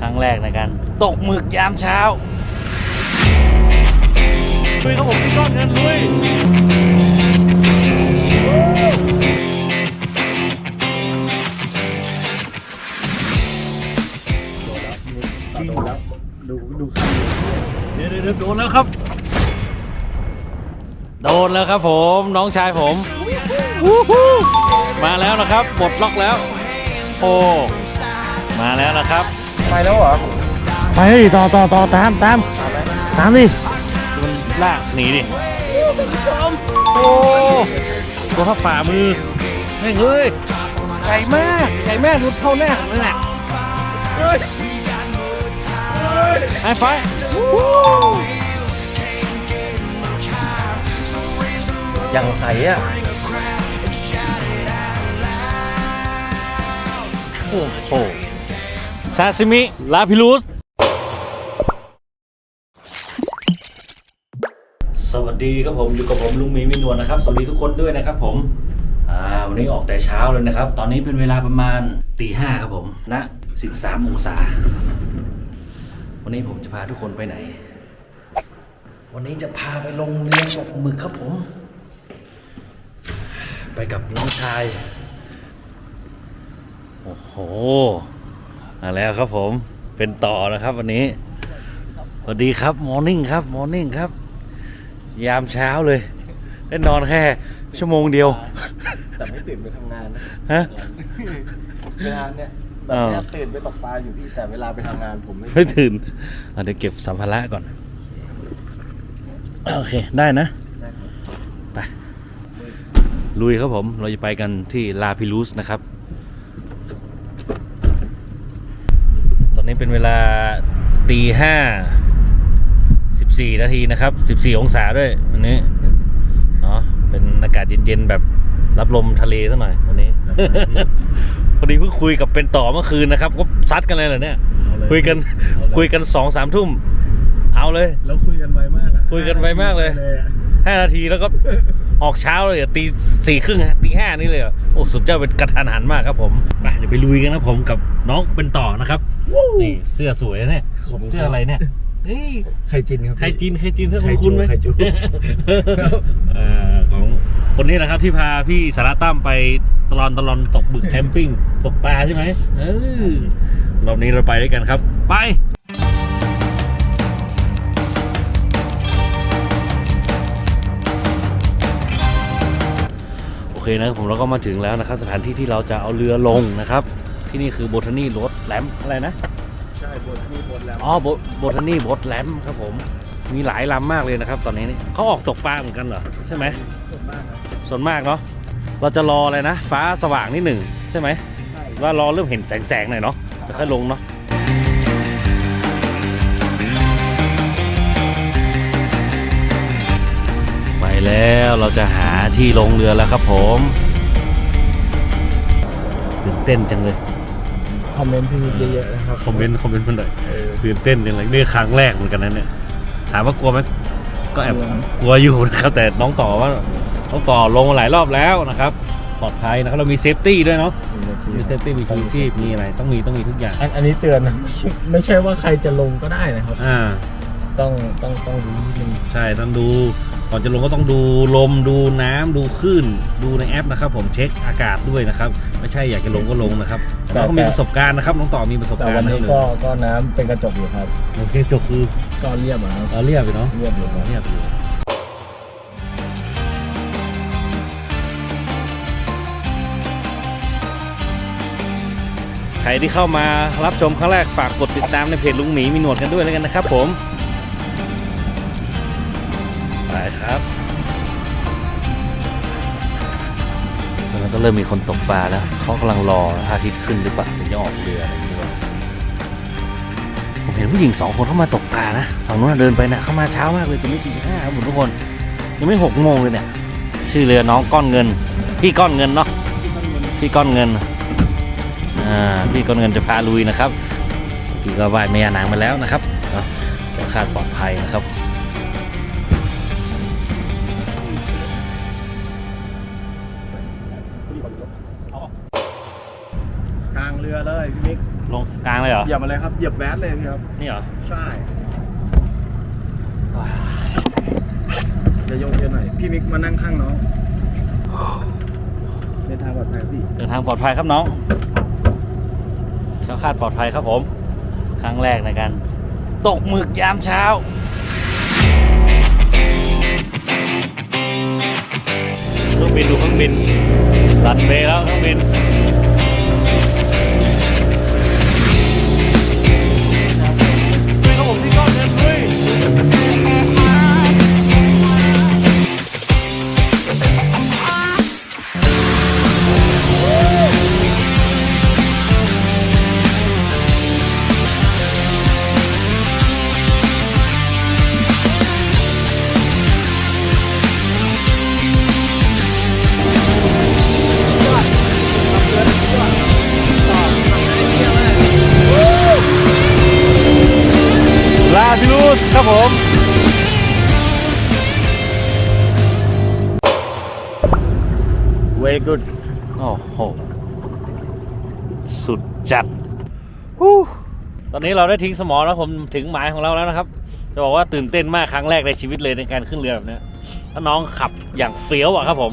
ครั้งแรกในการตกหมึกยามเช้าลุยครับผมพี่ก้อนเงินลุยโดนแล้วดูดูข้างเดี๋ยวเดี๋ยวโดนแล้วครับ โดนแล้วครับผมน้องชายผมมาแล้วนะครับปลดล็อกแล้ว โอ้มาแล้วนะครับ ไปแล้วเหรอไปต่อต่อต่อตามตามตามดิมันลากหนีดิโอ้ตัวเท่าฝ่ามือเฮ้ยเฮ้ยใหญ่มากใหญ่มากดูเท่าหน้าผมเลยน่ะไฮไฟว์วู้ยังใสอะโอ้โห ซาซิมิลาพิลูส สวัสดีครับผมอยู่กับผมลุงมีมินวลนะครับ สวัสดีทุกคนด้วยนะครับผมอ่าวันนี้ออกแต่เช้าเลยนะครับ ตอนนี้เป็นเวลาประมาณตีห้าครับผมณ13องศา วันนี้ผมจะพาทุกคนไปไหน วันนี้จะพาไปลงเรือตกหมึกครับผม ไปกับน้องชาย โอ้โห มาแล้วครับผมเป็นต่อนะครับวันนี้สวัสดีครับมอร์นิ่งครับมอร์นิ่งครับ ยามเช้าเลยได้นอนแค่ ชั่วโมงเดียว แต่ไม่ตื่นไปทำงานนะฮะ เวลาเนี้ยแบเอบอเนี้ยตื่นไปตกปลาอยู่พี่แต่เวลาไปทำงานผมไม่ไม่ตื่นอะเดี๋ยวเก็บสัมภาระก่อน โอเค ได้นะ ได้ครับไปลุยครับผม เราจะไปกันที่ลาพิลูสนะครับ ตอ นนี้เป็นเวลาตีห้าสิบสี่นาทีนะครับสิบสี่องศาด้วยวันนี้เนาะเป็นอากาศเย็นๆแบบรับลมทะเลซะหน่อยวันนี้ พอดีเพิ่งคุยกับเป็นต่อเมื่อคืนนะครับ ก็ซัดกันเลยเหรอเนี่ยเอาเลยคุยกันเอาเลยคุยกันสองสามทุ่ม เอาเลย แล้วคุยกันไวมากอะคุยกันไวมากเลยอะห้านาทีแล้วก็ออกเช้าเลยอะตีสี่ครึ่งอะตีห้านี่เลยอะโอ้สุดยอดเป็นกระทันหันมากครับผมไปเดี๋ยวไปลุยกันนะผมกับน้องเป็นต่อนะครับ นี่เสื้อสวยนะเนี่ยขบคุณเสื้ออะไรเนี่ยเฮ้ยใครจินครับใครจีนใครจีนเสื้อใครคุณไหมใครจู เอ่อของคนนี้นะครับที่พาพี่สาระตั้มไปตลอนตลอนตกบึกแคมปิ้งตกปลาใช่ไหมเออรอบนี้เราไปด้วยกันครับ ไป โอเคนะครับผมเราก็มาถึงแล้วนะครับ สถานที่ที่เราจะเอาเรือลงนะครับ ที่นี่คือโบทานีรถแลมอะไรนะ ใช่บนนี่บนแล้วอ๋อโบทานีบดแลมครับผม มีหลายลำมากเลยนะครับ ตอนนี้นี่เขาออกตกปลาเหมือนกันเหรอใช่ไหมส่วนมากครับส่วนมากเนาะเราจะรออะไรนะ ฟ้าสว่างนิดหนึ่งใช่ไหมใช่ว่ารอเริ่มเห็นแสงแสงๆหน่อยเนาะแล้วค่อยลงเนาะไปแล้วเราจะหาที่ลงเรือแล้วครับผมตื่นเต้นจังเลย คอมเมนต์พี่มิกเยอะๆนะครับคอมเมนต์คอมเมนต์มาหน่อยเออตื่นเต้นจังเลยนี่ครั้งแรกเหมือนกันนะเนี่ยถามว่ากลัวไหมก็แอบกลัวกลัวอยู่นะครับแต่น้องต่อว่าน้องต่อลงมาหลายรอบแล้วนะครับปลอดภัยนะครับเรามีเซฟตี้ด้วยเนาะมีเซฟตี้มีชูชีพมีอะไรต้องมีต้องมีทุกอย่างอันอันนี้เตือนนะไม่ใช่ไม่ใช่ว่าใครจะลงก็ได้นะครับอ่าต้องต้องต้องรู้นิดนึงใช่ต้องดู ก่อนจะลงก็ต้องดูลมดูน้ำดูคลื่นดูในแอปนะครับ ผมเช็คอากาศด้วยนะครับ ไม่ใช่อยากจะลงก็ลงนะครับแต่น้องก็มีประสบการณ์นะครับน้องต่อมีประสบแต่การวันณ์นะนี้ครับก็ก็น้ำเป็นกระจกอยู่ครับ โอเคจบคือก็เรียบอะครับเราเรียบไปเนาะเรียบอยู่ครับ เรียบอยู่ใครที่เข้ามารับชมครั้งแรกฝากกดติดตามในเพจลุงหมีมีหนวดกันด้วยแล้วกันนะครับผม ไปครับตอนนั้นก็เริ่มมีคนตกปลาแล้ว เขากำลังรออาทิตย์ขึ้นหรือเปล่าถึงจะออกเรืออะไรอย่างเงี้ยผมเห็นผู้หญิงสองคนเข้ามาตกปลานะฝั่งนู้นเดินไปนะเข้ามาเช้ามากเลยตอนนี้ตีห้าครับผมทุกคน ยังไม่หกโมงเลยเนี่ย ชื่อเรือน้องก้อนเงิน พี่ก้อนเงินเนาะ พี่ก้อนเงิน อ่า พี่ก้อนเงินจะพาลุยนะครับเมื่อกี้ก็ไหว้แม่ยานางมาแล้วนะครับเนาะจะคาดปลอดภัยนะครับ พี่มิกลงกลางเลยเหรอ เหยียบมาเลยครับ เหยียบแบสเลยพี่ครับ นี่เหรอ ใช่จะโยกเยอะหน่อย พี่มิกมานั่งข้างน้องเดินทางปลอดภัยครับพี่เดินทางปลอดภัยครับน้องแคล้วคลาดปลอดภัยครับผม ครั้งแรกในการตกหมึกยามเช้า เครื่องบินดูเครื่องบินรันเวย์แล้วเครื่องบิน ผมเวกุดโอ้โห สุดจัดฮู้ตอนนี้เราได้ทิ้งสมอแล้วผมถึงหมายของเราแล้วนะครับ จะบอกว่าตื่นเต้นมากครั้งแรกในชีวิตเลยในการขึ้นเรือแบบเนี้ยถ้าน้องขับอย่างเฟี้ยวอะครับผม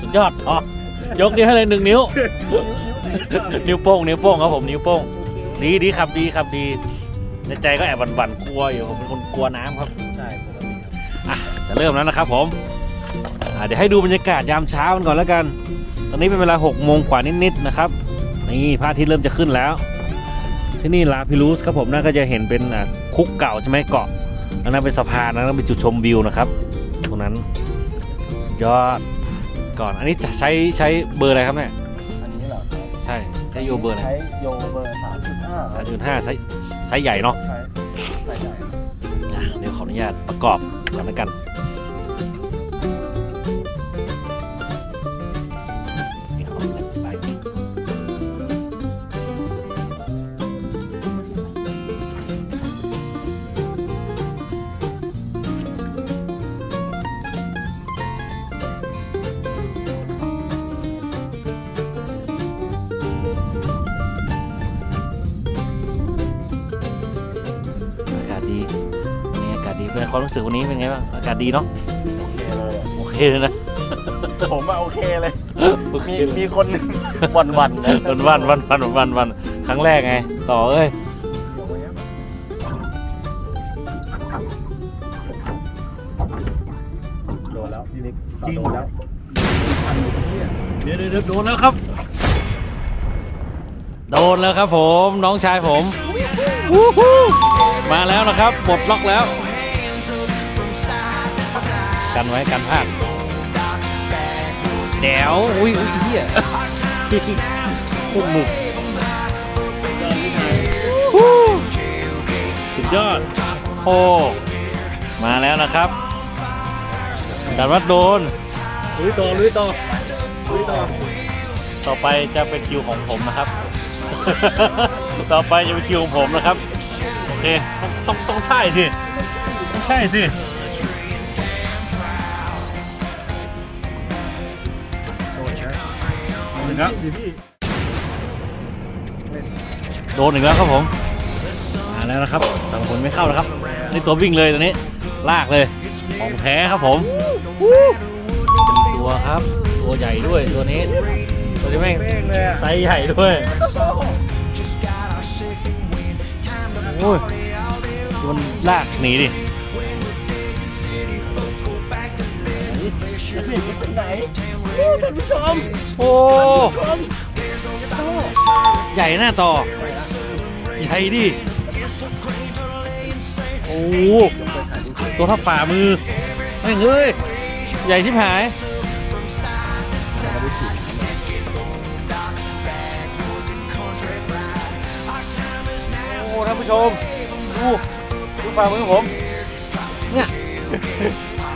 สุดยอดอ๋อยกนิ้วให้เลยหนึ่งนิ้ว นิ้วโป้งนิ้วโป้งครับผมนิ้วโป้ง ดีดีครับดีครับดี ในใจก็แอบหวั่นๆกลัวอยู่ผมเป็นคนกลัวน้ำครับ ใช่ปกติครับอะจะเริ่มแล้วนะครับผมอะเดี๋ยวให้ดูบรรยากาศยามเช้ากันก่อนแล้วกัน ตอนนี้เป็นเวลา6โมงกว่านิดๆนะครับ นี่พระอาทิตย์เริ่มจะขึ้นแล้ว ที่นี่ลาพิลูสครับผมน่าก็จะเห็นเป็นอะคุกเก่าใช่ไหมเกาะแล้วนั่นเป็นสะพานแล้วนั่นเป็นจุดชมวิวนะครับ ตรงนั้นสุดยอดก่อน อันนี้จะใช้ใช้เบอร์อะไรครับเนี่ย อันนี้เหรอครับใช่ ใช้โยเบอร์อะไรใช้โยเบอร์สามจุดห้าสามจุดห้าไซส์ไซส์ใหญ่เนาะใช้ใส่ใหญ่อะเดี๋ยวขออนุญาตประกอบกันแล้วกันนี่ เป็นความรู้สึกวันนี้เป็นไงบ้างอากาศดีเนาะโอเคเลยโอเคเลยนะ ผมว่าโอเคเลย โอเคมีเลย มีคนหวันวันๆนะวันวันวันวันวันวันครั้งแรกไง ต่อเอ้ยโดนแล้วพี่มิกจริงโดนแล้วเดี๋ยวเดี๋ยวเดี๋ยวโดนแล้วครับ โดนแล้วครับผมน้องชายผมวู้ฮู้มาแล้วนะครับปลดล็อกแล้ว กันไว้กันพลาดแจ๋วอุ้ยอุ้ยเฮียพวกหมึกวู้สุดยอดโอ้มาแล้วนะครับดันวัดโดนลุยต่อลุยต่อลุยต่อต่อไปจะเป็นคิวของผมนะครับ ต่อไปจะเป็นคิวของผมนะครับ โอเค ต้องต้องต้องใช่สิ ต้องใช่สิ นอีกแล้วพี่พี่โดนอีกแล้วครับผมมาแล้วนะครับแต่ละคนไม่เข้านะครับนี่ตัววิ่งเลยตัวนี้ลากเลยของแท้ครับผมเป็นตัวครับ ตัวใหญ่ด้วยตัวนี้ ตัวนี้แม่งเป้งเลยอะไซส์ใหญ่ด้วยโอ้ยดูมันลากหนีดิเป็น ไหนผู้ชมโอ้ใหญ่หน้าต่อใหญ่ดิโอ้ตัวท่าฝ่ามือแม่งเอ้ยใหญ่ชิบหายโอ้ท่านผู้ชมดูดูฝ่ามือผมเนี่ย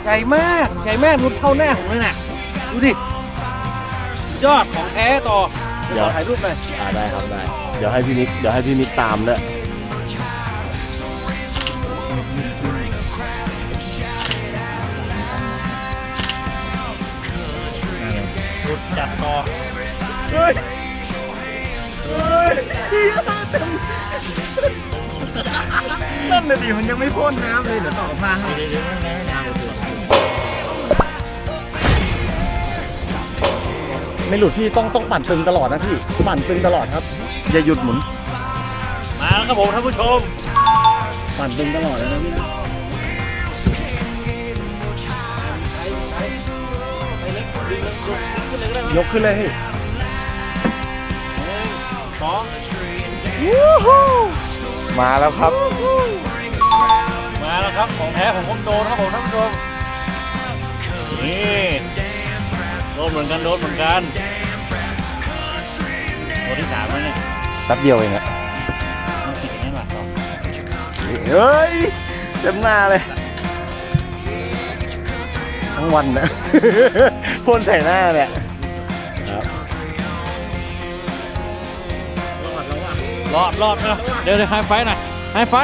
ใหญ่มากใหญ่มากรุดเท่าหน้าผมเลยน่ะดูดิ ยอดของแท้ต่อเดี๋ยวขอถ่ายรูปหน่อยอ่าได้ครับได้ เดี๋ยวให้พี่มิกเดี๋ยวให้พี่มิกตามด้วยรุดจัดต่อเฮ้ยรนั่นน่ะดิมันยังไม่พ่นน้ำเลยเดี๋ยวต่อมาให้ ไม่หลุดพี่ต้องต้องปั่นตึงตลอดนะพี่ปั่นตึงตลอดครับ อย่าหยุดหมุนมาแล้วครับผมท่านผู้ชม ปั่นตึงตลอดเลยนะพี่นะยกขึ้นเลยพี่สองมาแล้วครับ มาแล้วครับของแท้ของผมโดนครับผมท่านผู้ชมนี่โดนเหมือนกันโดนเหมือนกันตัวที่สามแล้วเนี่ยแป๊บเดียวเองอะต้องขีดให้มาต่อเฮ้ยเต็มหน้าเลย ทั้งวันนะ พ่นใส่หน้าเนี่ยรอดรอดนะเดี๋ยวเดี๋ยวไฮไฟหน่อยไฮไฟ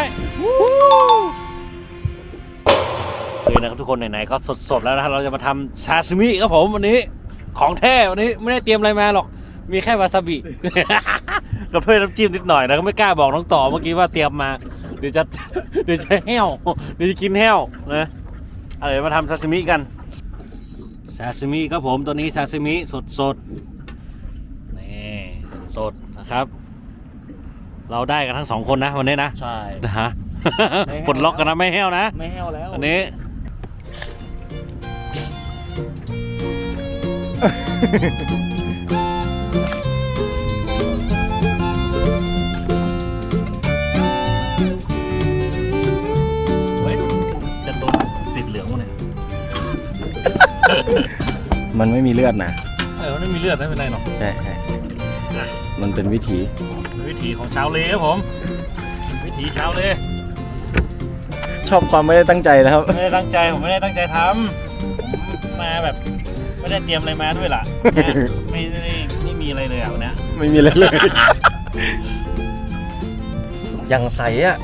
โอเคนะครับทุกคนไหนๆก็สดๆแล้วนะครับเราจะมาทำซาซิมิครับผมวันนี้ ของแท้วันนี้ไม่ได้เตรียมอะไรมาหรอก มีแค่วาซาบิ กับเพื่อนน้ำจิ้มนิดหน่อยนะก็ไม่กล้าบอกน้องต่อเมื่อกี้ว่าเตรียมมาเดี๋ยวจะเดี๋ยวจะแห้วเดี๋ยวจะกินแห้วนะเอาเดี๋ยวมาทำซาซิมิกันซาซิมิครับผมตัวนี้ซาซิมิสดๆนี่สดๆนะครับ เราได้กันทั้งสองคนนะวันนี้นะใช่นะฮะไม่แห้วปลดล็อกกันนะไม่แห้วนะ ไม่แห้วแล้วอันนี้ เฮ้ยจะโดนติดเหลืองมั้งเนี่ยมันไม่มีเลือดนะเออมันไม่มีเลือดไม่เป็นไรหรอกใช่ใช่มันเป็นวิธีวิถีของชาวเลครับผม วิถีชาวเลชอบความไม่ได้ตั้งใจนะครับ ไม่ได้ตั้งใจผมไม่ได้ตั้งใจทำผมมาแบบ ไม่ได้เตรียมอะไรมาด้วยล่ะนะไม่ไม่ได้ไม่มีอะไรเลยอะวันเนี้ยไม่มีอะไรเลยยังใสอะ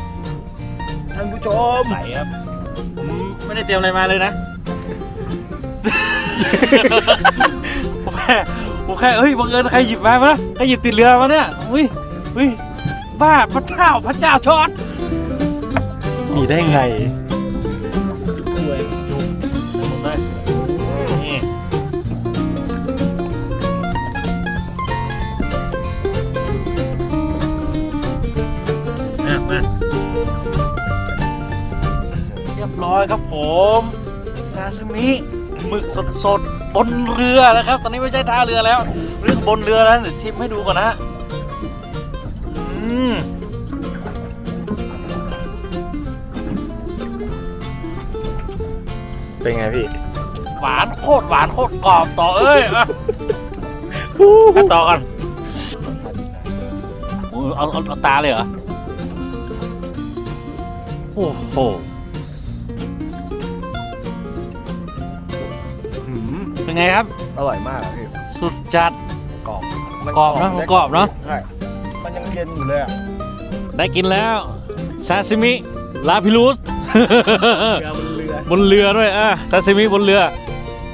ท่านผู้ชม ใสครับผมไม่ได้เตรียมอะไรมาเลยนะ ผมแค่ผมแค่เฮ้ยบังเอิญใครหยิบมาปะใครหยิบติดเรือมาเนี่ยอุ้ยอุ้ยบ้าพระเจ้าพระเจ้าช็อต มีได้ไง รียบร้อยครับผมซาซิมิหมึกสดๆบนเรือนะครับ ตอนนี้ไม่ใช่ท่าเรือแล้ว เรื่องบนเรือแล้วเดี๋ยวชิมให้ดูก่อนนะอืมเป็นไงพี่ หวานโคตรหวานโคตรกรอบต่อเอ้ยอะขั้นต่อกันโอ้ยเอาเอาเอาตาเลยเหรอ โอ้โหหื เป็นไงครับ อร่อยมากอะพี่สุดจัด กรอบกรอบนะมันกรอบเนอะ ใช่มันยังเย็นอยู่เลยอะได้กินแล้วซาซิมิลาพิลูส เรือบนเรือบนเรือด้วยอะซาซิมิบนเรือ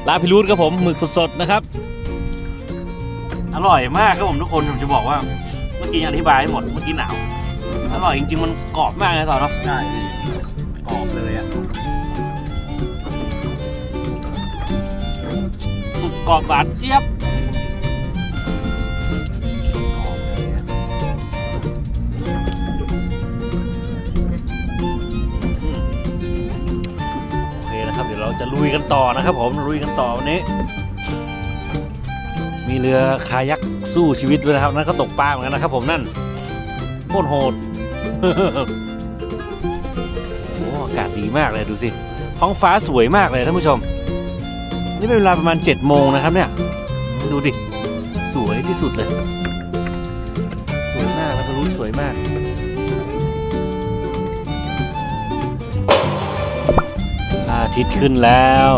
ลาพิรูดครับผมหมึกสดๆนะครับ อร่อยมากครับผมทุกคนผมจะบอกว่า เมื่อกี้อธิบายให้หมดเมื่อกี้หนาว อร่อยจริงๆมันกรอบมากเลยต่อเนาะ ใช่พี่ กรอบหวานเจี๊ยบโอเคนะครับ เดี๋ยวเราจะลุยกันต่อนะครับผมลุยกันต่อวันนี้ มีเรือคายักสู้ชีวิตด้วยนะครับ นั่นก็ตกปลาเหมือนกันนะครับผมนั่นโคตรโหดโอ้อากาศดีมากเลยดูสิท้องฟ้าสวยมากเลยท่านผู้ชม นี่เป็นเวลาประมาณ7จ็ดโมงนะครับเนี่ย ดูดิ สวยที่สุดเลย สวยมากแล้วก็รู้สวยมาก อาทิตย์ขึ้นแล้ว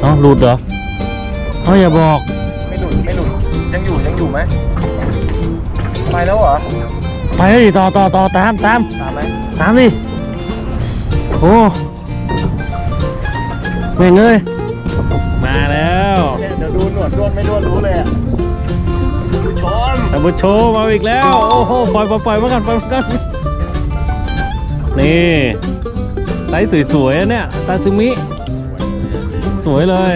เอ้าหลุดเหรอเอ้าอย่าบอก ไม่หลุด ไม่หลุด ยังอยู่ ยังอยู่ไหม ไปแล้วเหรอ ไปเลยต่อต่อต่อตามตามตามไหมตามดิโอ้แม่งเอ้ยมาแล้วเนี่ยเดี๋ยวดูหนวดด้วนไม่ด้วนรู้เลยอะชนท่านผู้ชมมาอีกแล้ว โอ้โหปล่อยปล่อยปล่อยมากันปล่อยมากันนี่ไซส์สวยๆนะเนี่ยซาซูมิสวยเลย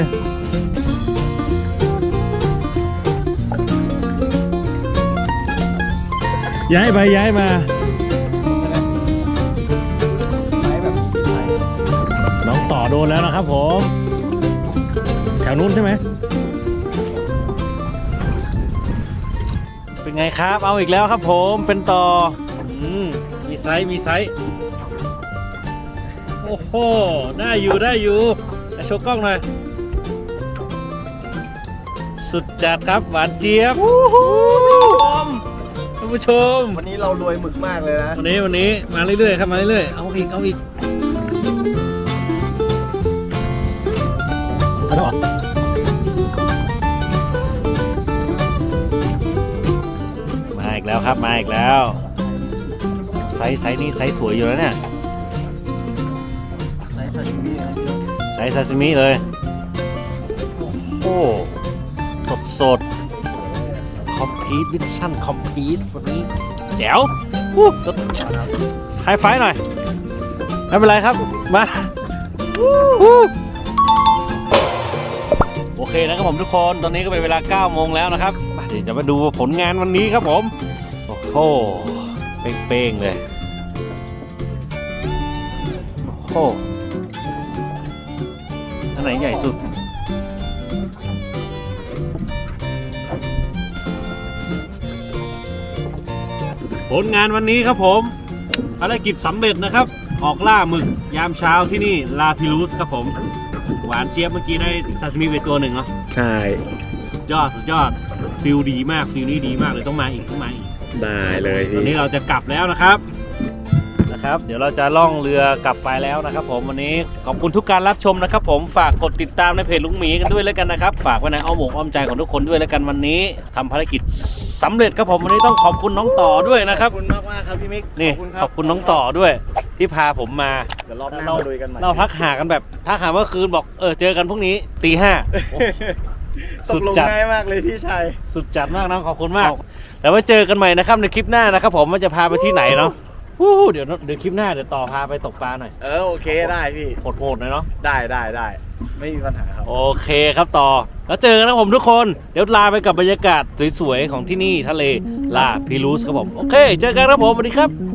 ย้ายไปย้ายมาน้องต่อโดนแล้วนะครับผม แถวนู้นใช่ไหม เป็นไงครับ เอาอีกแล้วครับผม เป็นต่ออืมมีไซส์มีไซส์ โอ้โห ได้อยู่ได้อยู่อะโชว์กล้องหน่อย สุดจัดครับ หวานเจี๊ยบท่าน ผู้ชม วันนี้เรารวยหมึกมากเลยนะ วันนี้วันนี้มาเรื่อยๆครับมาเรื่อยๆเอาอีกเอาอีกเอาแล้วเหรอมาอีกแล้วครับมาอีกแล้วไซส์ไซส์นี้ไซส์สวยอยู่แล้วเนี่ยในซาชิมินะไซส์ซาซิมิเลย โอ้สดสดค อมพีทมิชชั่นคอมพีทวันนี้แจ๋ววู้ดไฮไฟว์หน่อย ไม่เป็นไรครับ มาโอเคนะครับผมทุกคน ตอนนี้ก็เป็นเวลา 9 โมงแล้วนะครับมาเดี๋ยวจะมาดูผลงานวันนี้ครับผม โอ้โห เป้งๆเลย โอ้โหอันไหนใหญ่สุด ผลงานวันนี้ครับผมภารกิจสำเร็จนะครับ ออกล่าหมึกยามเช้าที่นี่ลาพิลูสครับผม หวานเจี๊ยบเมื่อกี้ได้ซาชิมิไปตัวหนึ่งเนาะใช่ สุดยอดสุดยอดฟิลดีมากฟิลนี้ดีมากเลยต้องมาอีกต้องมาอีกได้เลยวันนี้เราจะกลับแล้วนะครับ นะครับ เดี๋ยวเราจะล่องเรือกลับไปแล้วนะครับ ผมวันนี้ขอบคุณทุกการรับชมนะครับ ผมฝากกดติดตามในเพจลุงหมีกันด้วยแล้วกันนะครับฝากไว้ในอ้อมอกอ้อมใจของทุกคนด้วยแล้วกันวันนี้ทำภารกิจสำเร็จครับผมวันนี้ต้องขอบคุณน้องต่อด้วยนะคขรัอบบคุณมากมากๆครับพี่มิกนี่ขอบคุณคขรัอบคุณน้องต่อด้วย ที่พาผมมา เดี๋ยวรอบหน้าเรามาลุยกันใหม่เราทักหากันแบบทักหาเมื่อคืนบอกเออเจอกันพรุ่งนี้ตีห้า ตสุกดลงจัด ง่ายมากเลยพี่ชายสุดจัดมากน้องขอบคุณมากขอบแล้วไว้เจอกันใหม่นะครับในคลิปหน้านะครับ ผมว่าจะพาไปที่ไหนเนาะ วู้เดี๋ยวเดี๋ยวคลิปหน้าเดี๋ยวต่อพาไปตกปลาหน่อยเออโอเคได้พี่โหดๆหน่อยเนาะได้ได้ได้ไม่มีปัญหาครับ โอเคครับต่อ แล้วเจอกันนะผมทุกคน เดี๋ยวลาไปกับบรรยากาศสวยๆของที่นี่ทะเลลาพิลูสครับผม โอเค เจอกันครับผมสวัสดีครับ